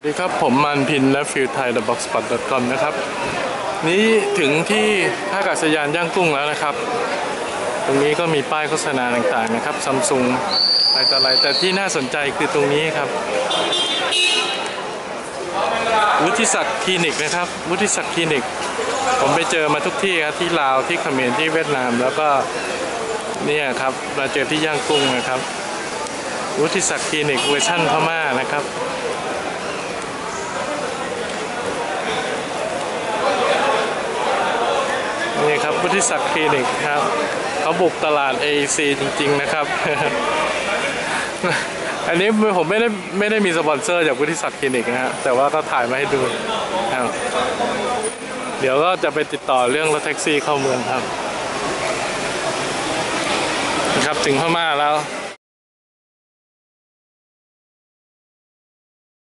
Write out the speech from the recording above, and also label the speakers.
Speaker 1: สวัสดีครับ ผมมันพินและฟิลไทย the box spot com นะครับ นี้ถึงที่ท่าอากาศยานย่างกุ้งแล้วนะครับ ตรงนี้ก็มีป้ายโฆษณาต่างๆนะครับซัมซุงอะไรต่ออะไรแต่ที่น่าสนใจคือตรงนี้ครับ วุฒิศักดิ์คลินิกนะครับ วุฒิศักดิ์คลินิก ผมไปเจอมาทุกที่ครับที่ลาวที่เขมรที่เวียดนาม แล้วก็เนี่ยครับมาเจอที่ย่างกุ้งนะครับ วุฒิศักดิ์คลินิกเวอร์ชั่นพม่านะครับ นี่ครับ วุฒิศักดิ์คลินิกครับเขาบุกตลาด AEC จริง ๆ นะครับ อันนี้ผมไม่ได้ไม่ได้มีสปอนเซอร์จากวุฒิศักดิ์คลินิกนะฮะแต่ว่าก็ถ่ายมาให้ดูเดี๋ยวก็จะไปติดต่อเรื่องรถแท็กซี่เข้าเมืองครับนะครับถึงพม่าแล้ว